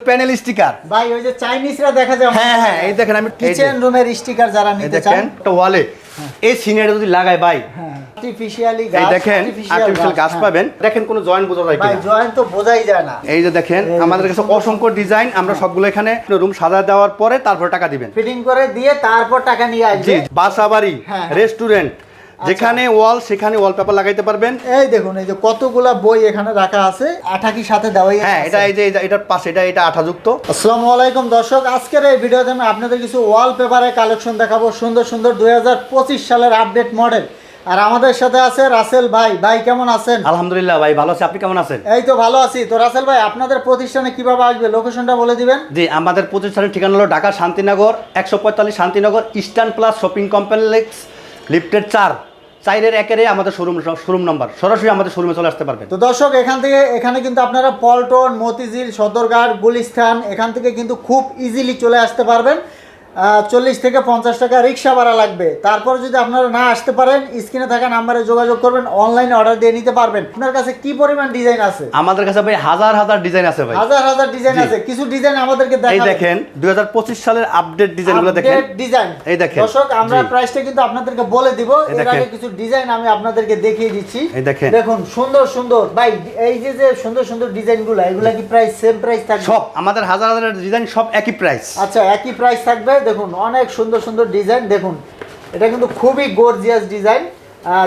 Panel sticker ভাই ওই যে চাইনিজরা দেখা যায় হ্যাঁ হ্যাঁ এই দেখেন আমি কিচেন রুমের স্টিকার যারা নিতে চান। একটা ওয়ালে। এই সিনারি যদি লাগায় ভাই। হ্যাঁ। আর্টিফিশিয়ালি এই দেখেন আর্টিফিশিয়াল গাছ পাবেন। দেখেন কোনো জয়েন্ট বোঝা যায় হ্যাঁ। ভাই জয়েন্ট তো বোঝাই যায় না। এই যে দেখেন আমাদের কাছে অসংখ্য ডিজাইন আমরা সবগুলো এখানে রুম সাজা দেওয়ার পরে তারপর টাকা দিবেন। ফিটিং করে দিয়ে তারপর টাকা নিয়ে জি আসবে। বাসা হ্যাঁ। রেস্টুরেন্ট যেখানে ওয়াল সেখানে ওয়ালপেপার লাগাইতে পারবেন। এই দেখুন এই যে কতগুলা বই এখানে রাখা আছে আঠা কি সাথে দেওয়াই হ্যাঁ এটা এই যে এটার পাশে এটা এটা আঠাযুক্ত। আসসালামু আলাইকুম দর্শক। আজকের এই ভিডিওতে আমি আপনাদের কিছু ওয়াল পেপারের কালেকশন দেখাবো সুন্দর সুন্দর দুই হাজার পঁচিশ সালের আপডেট মডেল আর আমাদের সাথে আছে রাসেল ভাই। ভাই কেমন আছেন? আলহামদুলিল্লাহ ভাই ভালো আছে। আপনি কেমন আছেন? এই তো ভালো আছি। তো রাসেল ভাই আপনাদের প্রতিষ্ঠানে কীভাবে আসবে? লোকেশনটা বলে দিবেন। জি আমাদের প্রতিষ্ঠানের ঠিকানা হলো ঢাকা শান্তিনগর একশো পঁয়তাল্লিশ Shantinagar eastern plus shopping complex লিফটের চার। চাইরের একেরে আমাদের শোরুম শোরুম নাম্বার, সরাসরি আমাদের শোরুমে চলে আসতে পারবেন। তো দর্শক, এখান থেকে, এখানে কিন্তু আপনারা পল্টন, মতিঝিল, সদরঘাট, গুলিস্থান, এখান থেকে কিন্তু খুব ইজিলি চলে আসতে পারবেন। চল্লিশ থেকে পঞ্চাশ টাকা রিক্সা ভাড়া লাগবে। তারপর যদি আপনারা না আসতে পারেন স্ক্রিনে থাকা নাম্বারে যোগাযোগ করবেন অনলাইনে অর্ডার দিয়ে নিতে পারবেন। আপনার কাছে কি পরিমাণ ডিজাইন আছে? আমাদের কাছে ভাই হাজার হাজার ডিজাইন আছে ভাই। হাজার হাজার ডিজাইন আছে। কিছু ডিজাইন আমাদেরকে এই দেখেন দুই সালের আপডেট ডিজাইনগুলো দেখেন। ডিজাইন এই দেখেন। দর্শক আমরা প্রাইসটা কিন্তু আপনাদেরকে বলে দিব। এর আগে কিছু ডিজাইন আমি আপনাদেরকে দেখিয়ে দিচ্ছি। এই দেখেন। দেখুন সুন্দর সুন্দর। ভাই এই যে যে সুন্দর সুন্দর ডিজাইনগুলো এগুলা কি প্রাইস সেম প্রাইস থাকবে? সব আমাদের হাজার হাজার ডিজাইন সব একই প্রাইস আচ্ছা একই প্রাইস থাকবে। দেখুন, অনেক সুন্দর সুন্দর ডিজাইন দেখুন। এটা কিন্তু খুবই গর্জিয়াস ডিজাইন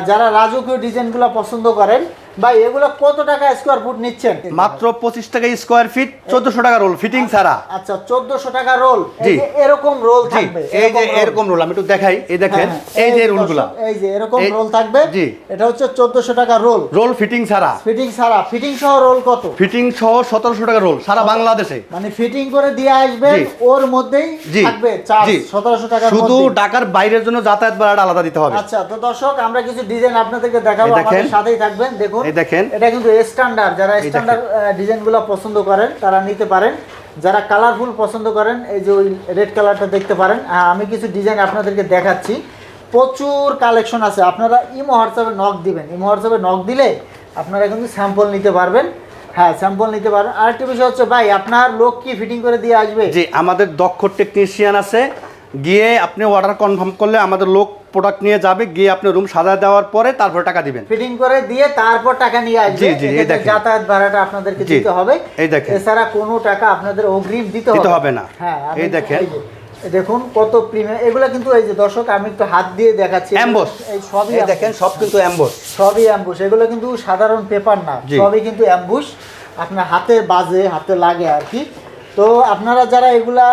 যারা রাজকীয় ডিজাইনগুলো পছন্দ করেন ভাই এগুলো কত টাকা স্কোয়ার ফুট নিচ্ছেন? মাত্র পঁচিশ টাকা স্কোয়ার ফিট চোদ্দশো টাকা রোল ফিটিং ছাড়া। আচ্ছা চোদ্দশো টাকা রোল জি। এরকম রোল থাকবে এই যে এরকম রোল আমি একটু দেখাই এই দেখেন হ্যাঁ, এই যে দর্শক, রোলগুলা এই যে এরকম রোল থাকবে জি। এটা হচ্ছে চোদ্দশো টাকা রোল রোল ফিটিং ছাড়া। ফিটিং ছাড়া। ফিটিং সহ রোল কত? ফিটিং সহ সতেরোশো টাকা রোল সারা বাংলাদেশে। মানে ফিটিং করে দিয়ে আসবে ওর মধ্যেই থাকবে চার্জ সতেরোশো টাকা শুধু। ঢাকার বাইরের জন্য যাতায়াত ভাড়াটা আলাদা দিতে হবে। আচ্ছা তো দর্শক আমরা কিছু ডিজাইন আপনাদেরকে দেখাবো আমাদের সাথেই থাকবেন দেখুন। এই দেখেন। এটা কিন্তু স্ট্যান্ডার্ড যারা স্ট্যান্ডার্ড ডিজাইনগুলো পছন্দ করেন তারা নিতে পারেন। যারা কালারফুল পছন্দ করেন এই যে ওই রেড কালারটা দেখতে পারেন। আমি কিছু ডিজাইন আপনাদেরকে দেখাচ্ছি। প্রচুর কালেকশন আছে। আপনারা ইমো হোয়াটসঅ্যাপে নক দিবেন। ইমো হোয়াটসঅ্যাপে নক দিলে আপনারা কিন্তু স্যাম্পল নিতে পারবেন। হ্যাঁ স্যাম্পল নিতে পারবেন। আরেকটি বিষয় হচ্ছে ভাই আপনার লোক কি ফিটিং করে দিয়ে আসবে? যে আমাদের দক্ষ টেকনিশিয়ান আছে। গিয়ে আপনি অর্ডার কনফার্ম করলে আমাদের লোক প্রোডাক্ট নিয়ে যাবে গিয়ে আপনি রুম সাজা দেওয়ার পরে তারপর টাকা দিবেন। ফিটিং করে দিয়ে তারপর টাকা নিয়ে আসবে। জি, জি, এই দেখেন। যাতায়াত ভাড়াটা আপনাদেরকে দিতে হবে। এই দেখেন। এছাড়া কোনো টাকা আপনাদের অগ্রিম দিতে দিতে হবে। হবে না। হ্যাঁ এই দেখেন। দেখুন কত প্রিমিয়াম এগুলো কিন্তু এই যে দর্শক আমি একটু হাত দিয়ে দেখাচ্ছি। অ্যাম্বস এই সবই দেখেন সব কিন্তু অ্যাম্বস সবই অ্যাম্বুশ এগুলো কিন্তু সাধারণ পেপার না। সবই কিন্তু অ্যাম্বুশ আপনার হাতে বাজে হাতে লাগে আর কি। তো আপনারা যারা এগুলা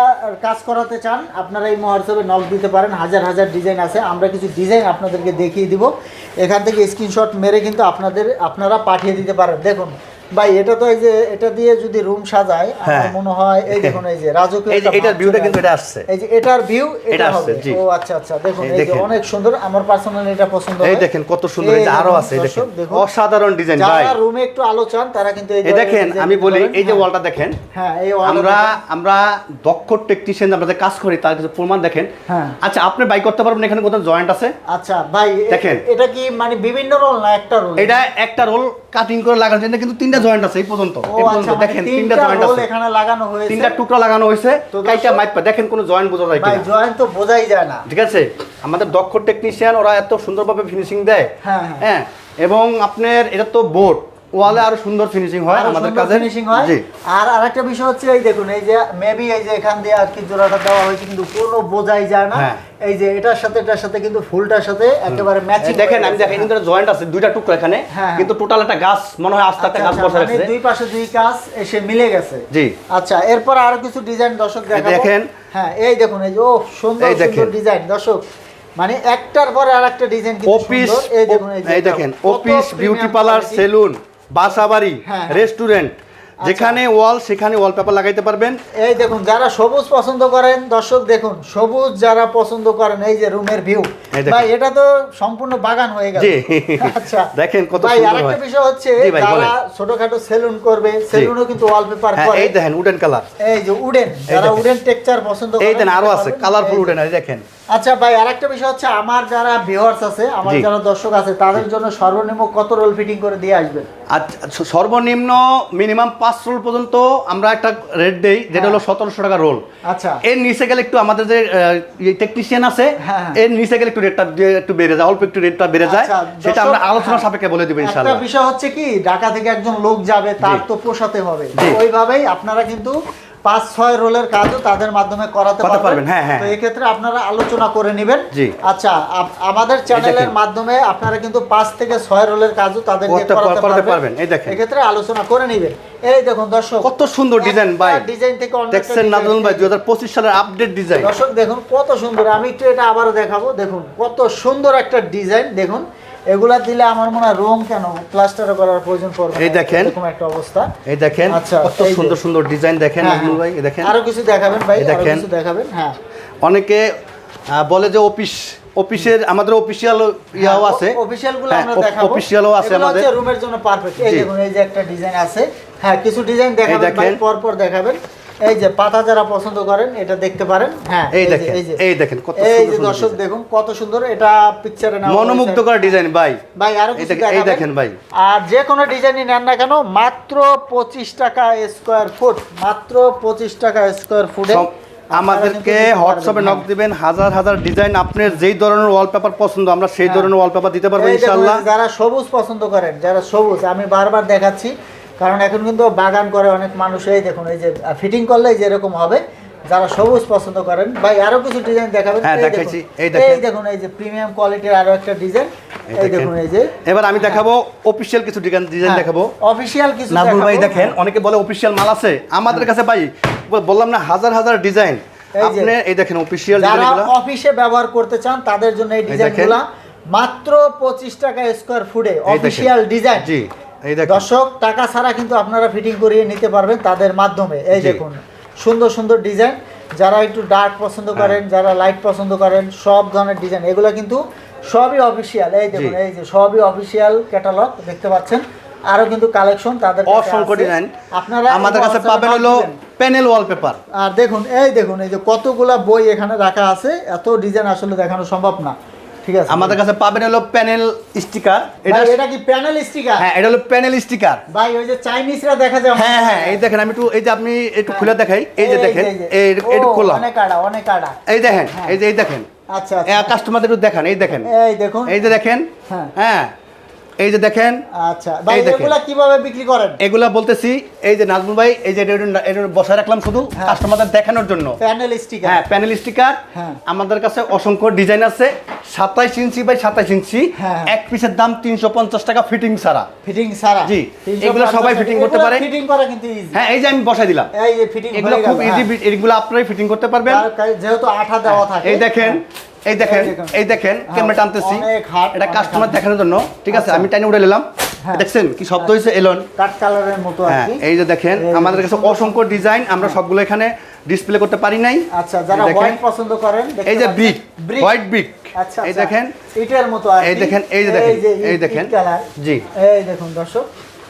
কাজ করাতে চান, আপনারা এই মহোৎসবে নক দিতে পারেন। হাজার হাজার ডিজাইন আছে। আমরা কিছু ডিজাইন আপনাদেরকে দেখিয়ে দিব। এখান থেকে স্ক্রিনশট মেরে কিন্তু আপনাদের, আপনারা পাঠিয়ে দিতে পারেন। দেখুন ভাই এটা তো এই যে এটা দিয়ে যদি রুম সাজায় আমার হ্যাঁ। মনে হয় এই দেখুন এই যে রাজকীয় এই যে এটার ভিউটা কিন্তু এটা আসছে। এই যে এটার ভিউ এটা হবে। ও আচ্ছা আচ্ছা দেখুন এই যে অনেক সুন্দর আমার পার্সোনালি এটা পছন্দ এই দেখেন কত সুন্দর এই যে আরও আছে দেখেন। অসাধারণ ডিজাইন ভাই। যারা রুমে একটু আলো চান তারা কিন্তু এই দেখেন আমি বলি এই যে হ্যাঁ। ওয়ালটা দেখেন হ্যাঁ এই আমরা আমরা দক্ষ টেকনিশিয়ান আমরা যে কাজ করি তার কিছু প্রমাণ দেখেন। হ্যাঁ। আচ্ছা আপনি বাই করতে পারবেন এখানে কোথাও জয়েন্ট আছে? আচ্ছা ভাই দেখেন। এটা কি মানে বিভিন্ন রোল না একটা রোল এটা একটা রোল কাটিং করে লাগানো কিন্তু তিনটা জয়েন্ট আছে এই পর্যন্ত। এই আচ্ছা পর্যন্ত মানে দেখেন তিনটা তিনটা জয়েন্ট আছে। এখানে লাগানো হয়েছে। তিনটা টুকরা লাগানো হয়েছে। কাইটা মাইপা দেখেন কোনো জয়েন্ট বোঝা যায় কিনা। জয়েন্ট তো বোঝাই যায় না। ঠিক আছে? আমাদের দক্ষ টেকনিশিয়ান ওরা এত সুন্দরভাবে ফিনিশিং দেয়। হ্যাঁ, হ্যাঁ। হ্যাঁ এবং আপনার এটা তো বোর্ড ওয়ালে আরও সুন্দর ফিনিশিং হয় আমাদের কাছে। finishing হয়। জি। আর আরেকটা বিষয় হচ্ছে এই দেখুন এই যে মেবি এই যে এখান দিয়ে আর কি জোড়াটা দেওয়া হয়েছে কিন্তু কোনো বোঝাই যায় না। হ্যাঁ। এই যে এটার সাথে এটার সাথে কিন্তু ফুলটার সাথে একেবারে ম্যাচিং দেখেন আমি দেখেন কিন্তু জয়েন্ট আছে দুইটা টুকরো এখানে হ্যাঁ। কিন্তু টোটাল একটা গাছ মনে হয় আস্তে আস্তে গাছ বসে মানে রাখছে। দুই পাশে দুই গাছ এসে মিলে গেছে। জি। আচ্ছা এরপর আরও কিছু ডিজাইন দর্শক দেখাবো। দেখেন। হ্যাঁ এই দেখুন এই যে ও সুন্দর সুন্দর ডিজাইন দর্শক মানে একটার পরে আরেকটা ডিজাইন কিন্তু সুন্দর। এই দেখুন এই দেখেন অফিস বিউটি পার্লার সেলুন বাসা বাড়ি হ্যাঁ, হ্যাঁ। রেস্টুরেন্ট যেখানে ওয়াল সেখানে ওয়ালপেপার লাগাইতে পারবেন। এই দেখুন যারা সবুজ পছন্দ করেন দর্শক দেখুন সবুজ যারা পছন্দ করেন এই যে রুমের ভিউ ভাই এটা তো সম্পূর্ণ বাগান হয়ে গেল। আচ্ছা। দেখেন কত ভাই আরেকটা বিষয় হচ্ছে যারা। ছোটখাটো সেলুন করবে সেলুনও কিন্তু ওয়ালপেপার হ্যাঁ করে। এই দেখেন উডেন কালার এই যে উডেন যারা উডেন টেক্সচার পছন্দ করেন এই দেন আরও আছে কালারফুল উডেন এই দেখেন। আচ্ছা ভাই আরেকটা বিষয় হচ্ছে আমার যারা ভিউয়ার্স আছে আমার যারা দর্শক আছে তাদের জন্য সর্বনিম্ন কত রোল ফিটিং করে দিয়ে আসবেন? আচ্ছা সর্বনিম্ন মিনিমাম পাঁচ রোল পর্যন্ত আমরা একটা রেট দেই যেটা হলো সতেরোশো টাকা রোল আচ্ছা। এর নিচে গেলে একটু আমাদের যে টেকনিশিয়ান আছে হ্যাঁ, হ্যাঁ। এর নিচে গেলে একটু রেটটা একটু বেড়ে যায় অল্প একটু রেটটা বেড়ে যায় আচ্ছা, সেটা আমরা আলোচনা হ্যাঁ। সাপেক্ষে বলে দেবো একটা বিষয় হচ্ছে কি ঢাকা থেকে একজন লোক যাবে তার তো পোষাতে হবে। ওইভাবেই আপনারা কিন্তু পাঁচ ছয় রোলের কাজও তাদের মাধ্যমে করাতে পারবেন। হ্যাঁ, হ্যাঁ। তো এক্ষেত্রে আপনারা আলোচনা করে নেবেন। জি। আচ্ছা আমাদের চ্যানেলের মাধ্যমে আপনারা কিন্তু পাঁচ থেকে ছয় রোলের কাজও তাদেরকে করতে- পারবেন। এই দেখেন। এক্ষেত্রে আলোচনা করে নেবেন। এই দেখুন দর্শক কত সুন্দর ডিজাইন ভাই। ডিজাইন থেকে অন্য একটা দেখছেন নাজমুল ভাই থেকে- দুই হাজার পঁচিশ সালের আপডেট ডিজাইন দর্শক দেখুন কত সুন্দর। আমি একটু এটা আবারও দেখাবো। দেখুন কত সুন্দর একটা ডিজাইন দেখুন। এগুলা দিলে আমার মনে হয় রং কেন? প্লাস্টার করার প্রয়োজন পড়বে এই দেখেন। এরকম একটা অবস্থা। এই দেখেন আচ্ছা, কত সুন্দর সুন্দর ডিজাইন দেখেন হ্যাঁ, ভাই হ্যাঁ। দেখেন। আরও কিছু দেখাবেন ভাই আরও দেখেন। কিছু দেখাবেন হ্যাঁ। অনেকে আহ, বলে যে অফিস অফিসের আমাদের অফিসিয়াল ইয়াও আছে। অফিশিয়ালগুলো হ্যাঁ, আমরা অফ- দেখাবো। অফিসিয়ালও আছে এগুলো আমাদের। হচ্ছে রুমের জন্য পারফেক্ট এই জি। দেখুন এই যে একটা ডিজাইন আছে। হ্যাঁ কিছু ডিজাইন দেখাবেন ভাই দেখেন। পর পর দেখাবেন। এই যে পাতা যারা পছন্দ করেন এটা দেখতে পারেন। হ্যাঁ এই দেখেন, এই দেখেন, কত এই যে দর্শক দেখুন কত সুন্দর। এটা পিকচারে না মনোমুগ্ধ করা ডিজাইন ভাই। ভাই আরও কিছু এই দেখেন ভাই। আর যে কোনো ডিজাইনই নেন না কেন মাত্র পঁচিশ টাকা স্কোয়ার ফুট মাত্র পঁচিশ টাকা স্কোয়ার ফুটে আমাদেরকে হোয়াটসঅ্যাপে নক দিবেন হাজার হাজার ডিজাইন আপনার যেই ধরনের ওয়ালপেপার পছন্দ আমরা সেই হ্যাঁ। ধরনের ওয়ালপেপার দিতে পারব ইনশাআল্লাহ। যারা সবুজ পছন্দ করেন যারা সবুজ আমি বারবার দেখাচ্ছি কারণ এখন কিন্তু বাগান করে অনেক মানুষ এই দেখুন এই যে ফিটিং করলে যেরকম হবে যারা সবুজ পছন্দ করেন ভাই আরও কিছু ডিজাইন দেখাবেন। হ্যাঁ, দেখাচ্ছি, দেখুন, এই দেখেন। এই দেখুন এই যে প্রিমিয়াম কোয়ালিটির আরও একটা ডিজাইন এই দেখুন। এই যে। এবার আমি দেখাবো অফিসিয়াল কিছু ডিজাইন ডিজাইন দেখাবো। অফিশিয়াল কিছু নাজমুল ভাই দেখেন অনেকে বলে অফিসিয়াল মাল আছে। আমাদের কাছে ভাই বললাম না হাজার হাজার ডিজাইন আপনি এই দেখেন ডিজাইনগুলো অফিসে ব্যবহার করতে চান তাদের জন্য এই। ডিজাইনগুলো মাত্র পঁচিশ টাকা স্কোয়ার ফুটে। অফিসিয়াল ডিজাইন জি। এই দেখেন। দর্শক টাকা ছাড়া কিন্তু আপনারা ফিটিং করিয়ে নিতে পারবেন তাদের মাধ্যমে। এই দেখুন সুন্দর সুন্দর ডিজাইন যারা একটু ডার্ক পছন্দ হ্যাঁ। করেন যারা লাইট পছন্দ করেন সব ধরনের ডিজাইন এগুলো কিন্তু সবই অফিসিয়াল এই দেখুন এই যে সবই অফিসিয়াল ক্যাটালগ দেখতে পাচ্ছেন। আরও কিন্তু কালেকশন তাদের অসংখ্য ডিজাইন আপনারা আমাদের কাছে পাবেন হলো। প্যানেল ওয়ালপেপার আর দেখুন এই দেখুন এই যে কতগুলা বই এখানে রাখা আছে। এত ডিজাইন আসলে দেখানো সম্ভব না। ঠিক আছে। আমাদের কাছে পাবেন হলো প্যানেল স্টিকার। এটা এটা কি প্যানেল স্টিকার? হ্যাঁ এটা হলো প্যানেল স্টিকার। ভাই ওই যে চাইনিজরা দেখা যায় হ্যাঁ হ্যাঁ এই দেখেন আমি একটু এই যে আপনি একটু খুলে দেখাই এই যে দেখেন এই একটু খোলা অনেক আড়া অনেক আড়া। এই দেখেন হ্যাঁ। এই যে এই দেখেন। আচ্ছা আচ্ছা। কাস্টমারদের একটু দেখান এই দেখেন। এই দেখুন। এই যে দেখেন। হ্যাঁ। হ্যাঁ এই যে দেখেন আচ্ছা ভাই এগুলা কীভাবে বিক্রি করেন? এগুলা বলতেছি এই যে নাজমুল ভাই এই যে এটা বসায় রাখলাম শুধু হ্যাঁ। কাস্টমারদের দেখানোর জন্য। প্যানেল স্টিকার হ্যাঁ প্যানেল স্টিকার হ্যাঁ। আমাদের কাছে অসংখ্য ডিজাইন আছে। সাতাইশ ইঞ্চি বাই সাতাইশ ইঞ্চি। হ্যাঁ। এক পিসের দাম তিনশো পঞ্চাশ টাকা ফিটিং ছাড়া। ফিটিং সারা জি, এগুলো সবাই fitting করতে পারে। ফিটিং করা কিন্তু হ্যাঁ এই যে আমি বসাই দিলাম। এই যে ফিটিং এগুলো খুব ইজি এগুলো আপনারাই ফিটিং করতে পারবেন। যেহেতু আঠা দেওয়া থাকে এই দেখেন। এই দেখেন এই দেখেন। হ্যাঁ, ক্যামেরা টানতেছি এটা কাস্টমার দেখানোর জন্য ঠিক আছে? আচ্ছা। আমি টাইনে উঠে নিলাম। হ্যাঁ। দেখছেন কি শব্দ হয়েছে এলন। কাট কালারের মতো হ্যাঁ এই যে দেখেন আমাদের কাছে অসংখ্য ডিজাইন আমরা সবগুলো এখানে ডিসপ্লে করতে পারি নাই। আচ্ছা যারা। হোয়াইট পছন্দ করেন এই যে। বিগ হোয়াইট বিগ আচ্ছা এই আচ্ছা। দেখেন। ইটের মতো এই দেখেন, এই যে দেখেন, এই দেখেন। জি। এই দেখুন দর্শক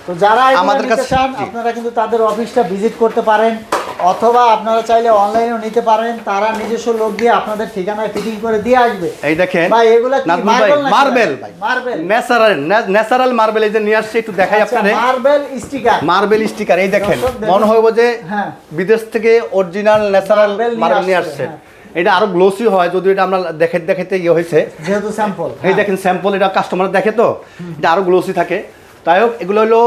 তো যারা আমাদের কাছে- আপনারা কিন্তু তাদের অফিসটা ভিজিট করতে পারেন অথবা আপনারা চাইলে অনলাইনেও নিতে পারেন। তারা নিজস্ব লোক দিয়ে আপনাদের ঠিকানায় ফিটিং করে দিয়ে আসবে। এই দেখেন ভাই, এগুলা কি নাজমুল ভাই marble Marble? Natural natural marble এই যে নিয়ে আসছে একটু দেখাই আপনাদের মার্বেল স্টিকার মার্বেল স্টিকার এই দেখেন। মনে হইব যে হ্যাঁ। বিদেশ থেকে অরিজিনাল ন্যাচারাল নিয়ে মার্বেল নিয়ে আসছে, হ্যাঁ। এটা আরও গ্লোসি হয় যদি এটা আমরা দেখে দেখাতে ইয়ে হয়েছে। যেহেতু স্যাম্পল এই দেখেন স্যাম্পল এটা কাস্টমার দেখে তো? এটা আরও গ্লোসি থাকে। তাই হোক এগুলো হলো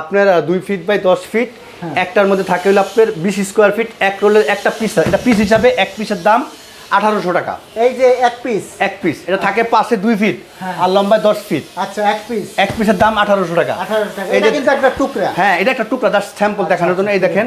আপনার দুই ফিট বাই দশ ফিট হ্যাঁ। একটার মধ্যে থাকে হলো আপনার বিশ স্কোয়ার ফিট এক রোলের একটা পিস এটা পিস হিসাবে এক পিসের দাম আঠারোশো টাকা। এই যে এক পিস এক পিস এটা থাকে পাশে দুই ফিট হ্যাঁ। আর লম্বায় দশ ফিট আচ্ছা এক পিস এক পিসের দাম আঠারোশো টাকা। এটা কিন্তু একটা টুকরা। হ্যাঁ এটা একটা টুকরা জাস্ট স্যাম্পল দেখানোর জন্য। এই দেখেন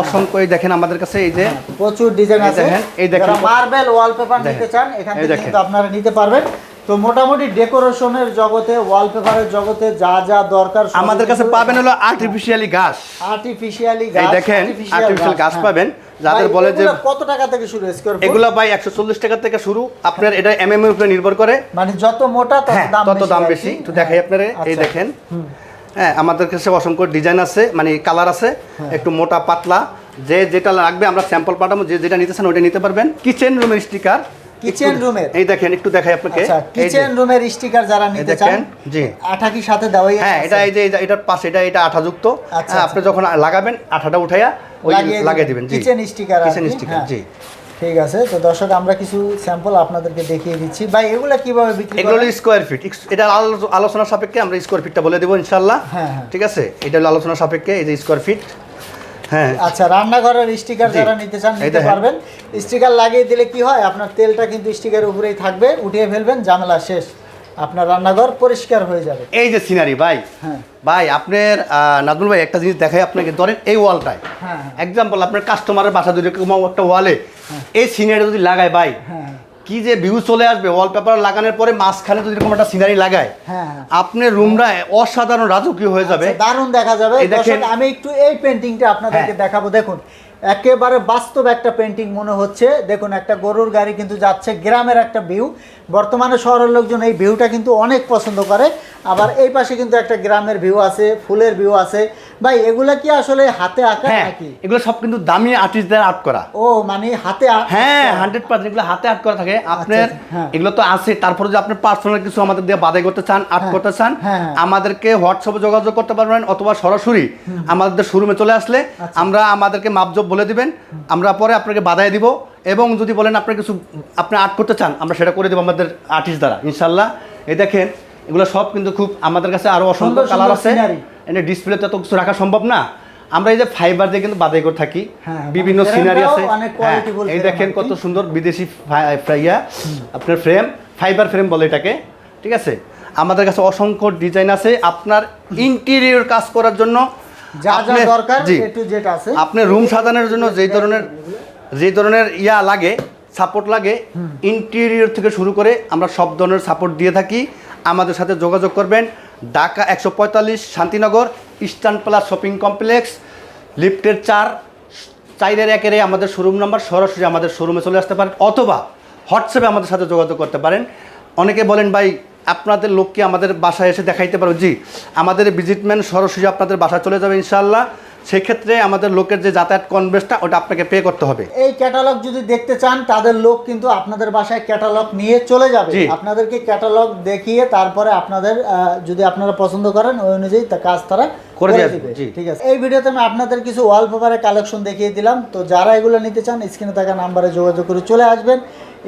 অসংখ্য এই দেখেন আমাদের কাছে এই যে প্রচুর ডিজাইন আছে। দেখেন, এই দেখেন। Marble wallpaper. নিতে চান এখান থেকে কিন্তু আপনারা নিতে পারবেন। তো মোটামুটি ডেকোরেশনের জগতে ওয়ালপেপারের জগতে যা যা দরকার আমাদের কাছে পাবেন হলো আর্টিফিশিয়ালি ঘাস আর্টিফিশিয়ালি এই দেখেন, artificial গাছ পাবেন, যাদের বলে যে- কত টাকা থেকে শুরু স্কয়ার ফুট এগুলো ভাই একশো চল্লিশ টাকা থেকে শুরু। আপনার এটা এম এর উপরে নির্ভর করে। মানে যত মোটা তত হ্যাঁ দাম তত দাম বেশি। একটু দেখাই আপনারা। এই আচ্ছা। দেখেন। হ্যাঁ আমাদের কাছে অসংখ্য ডিজাইন আছে মানে কালার আছে। হ্যাঁ। একটু মোটা পাতলা। যে যেটা লাগবে আমরা স্যাম্পল পাঠাবো যে যেটা নিতে চান ওইটা নিতে পারবেন। কিচেন রুমের স্টিকার কিচেন রুমের এই দেখেন একটু দেখাই আপনাকে। আচ্ছা কিচেন রুমের স্টিকার যারা নিতে চান জি। আঠা কি সাথে দেওয়াই হ্যাঁ এটা এই যে এটার পাশে এটা এটা আঠাযুক্ত। আচ্ছা, হ্যাঁ, আপনি যখন লাগাবেন আঠাটা উঠাইয়া ওই লাগিয়ে দিবেন। জি। কিচেন স্টিকার কিচেন স্টিকার জি। ঠিক আছে তো দর্শক আমরা কিছু স্যাম্পল আপনাদেরকে দেখিয়ে দিচ্ছি। ভাই এগুলা কীভাবে বিক্রি এগুলো হলো স্কোয়ার ফিট এটা আলো- আলোচনার সাপেক্ষে আমরা স্কোয়ার ফিটটা বলে দেবো ইনশাল্লাহ হ্যাঁ, হ্যাঁ। ঠিক আছে? এটা হলো আলোচনার সাপেক্ষে এই যে স্কোয়ার ফিট হ্যাঁ। আচ্ছা রান্নাঘরের স্টিকার। যারা নিতে চান নিতে পারবেন। স্টিকার লাগিয়ে দিলে কি হয়? আপনার তেলটা কিন্তু স্টিকারের উপরেই থাকবে উঠিয়ে ফেলবেন ঝামেলা শেষ। আপনার রান্নাঘর পরিষ্কার হয়ে যাবে। এই যে সিনারি ভাই। হ্যাঁ। ভাই আপনার নাজমুল ভাই একটা জিনিস দেখাই আপনাকে। ধরেন এই ওয়ালটায়। হ্যাঁ, হ্যাঁ। এক্সাম্পল আপনার কাস্টমারের বাসা যদি একটা ওয়ালে এই সিনারি যদি লাগায় ভাই। হ্যাঁ। কি যে ভিউ চলে আসবে ওয়ালপেপার লাগানোর পরে মাঝখানে যদি এরকম একটা সিনারি লাগায় হ্যাঁ আপনার রুমটা অসাধারণ রাজকীয় হয়ে যাবে আচ্ছা, দারুণ দেখা যাবে দেখেন। আমি একটু এই পেন্টিংটা আপনাদেরকে হ্যাঁ। দেখাবো দেখুন একেবারে বাস্তব একটা পেন্টিং মনে হচ্ছে। দেখুন একটা গরুর গাড়ি কিন্তু যাচ্ছে গ্রামের একটা ভিউ বর্তমানে শহরের লোকজন এই ভিউটা কিন্তু অনেক পছন্দ করে। আবার এই পাশে কিন্তু একটা গ্রামের ভিউ আছে ফুলের ভিউ আছে। ভাই এগুলা কি আসলে হাতে আঁকা হ্যাঁ নাকি? এগুলো সব কিন্তু দামি আর্টিস্টদের আর্ট করা। ও মানে হাতে হ্যাঁ আচ্ছা। হান্ড্রেড পার্সেন্ট এগুলো হাতে আর্ট করা থাকে। আপনার আচ্ছা, হ্যাঁ। এগুলো তো আছে। তারপরে যদি আপনি পার্সোনাল কিছু আমাদের দিয়ে বাদাই করতে চান আর্ট হ্যাঁ, করতে চান। আমাদেরকে হোয়াটসঅ্যাপে যোগাযোগ করতে পারবেন অথবা সরাসরি আমাদের শোরুমে চলে আসলে আচ্ছা। আমরা আমাদেরকে মাপজব বলে দিবেন আমরা পরে আপনাকে বাদাই দিব এবং যদি বলেন আপনি কিছু আপনি আর্ট করতে চান আমরা সেটা করে দেবো আমাদের আর্টিস্ট দ্বারা ইনশাল্লাহ এই দেখেন এগুলো সব কিন্তু খুব আমাদের কাছে আরও অসংখ্য কালার আছে। এনে ডিসপ্লেতে তো কিছু রাখা সম্ভব না। আমরা এই যে ফাইবার দিয়ে কিন্তু বাদাই করে থাকি। হ্যাঁ, বিভিন্ন মানে সিনারি আছে। হ্যাঁ, এই দেখেন কত সুন্দর বিদেশি ফ্রাইয়া। আপনার ফ্রেম ফাইবার ফ্রেম বলে এটাকে। ঠিক আছে? আমাদের কাছে অসংখ্য ডিজাইন আছে। আপনার ইন্টেরিয়র কাজ করার জন্য যা যা দরকার জি। এ টু জেড আছে। আপনি রুম সাজানোর জন্য যেই ধরনের যে ধরনের ইয়া লাগে সাপোর্ট লাগে ইন্টেরিয়র থেকে শুরু করে আমরা সব ধরনের সাপোর্ট দিয়ে থাকি। আমাদের সাথে যোগাযোগ করবেন। ঢাকা একশো পঁয়তাল্লিশ Shantinagar eastern plus shopping complex লিফটের চার চাইরের একেরে আমাদের শোরুম নাম্বার সরাসরি আমাদের শোরুমে চলে আসতে পারেন। অথবা হোয়াটসঅ্যাপে আমাদের সাথে যোগাযোগ করতে পারেন। অনেকে বলেন ভাই আপনাদের লোককে আমাদের বাসায় এসে দেখাইতে পারো। জি আমাদের ভিজিটম্যান সরাসরি আপনাদের বাসায় চলে যাবে ইনশাল্লাহ সেক্ষেত্রে আমাদের লোকের যে যাতায়াত কনভেসটা ওটা আপনাকে পে করতে হবে। এই ক্যাটালগ যদি দেখতে চান তাদের লোক কিন্তু আপনাদের বাসায় ক্যাটালগ নিয়ে চলে যাবে। আপনাদেরকে ক্যাটালগ দেখিয়ে তারপরে আপনাদের যদি আপনারা পছন্দ করেন ওই অনুযায়ী তা কাজ তারা করে দিবে। ঠিক আছে। এই ভিডিওতে আমি আপনাদের কিছু ওয়ালপেপারের কালেকশন দেখিয়ে দিলাম। তো যারা এগুলো নিতে চান স্ক্রিনে থাকা নাম্বারে যোগাযোগ করে চলে আসবেন।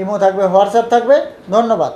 ইমো থাকবে হোয়াটসঅ্যাপ থাকবে। ধন্যবাদ।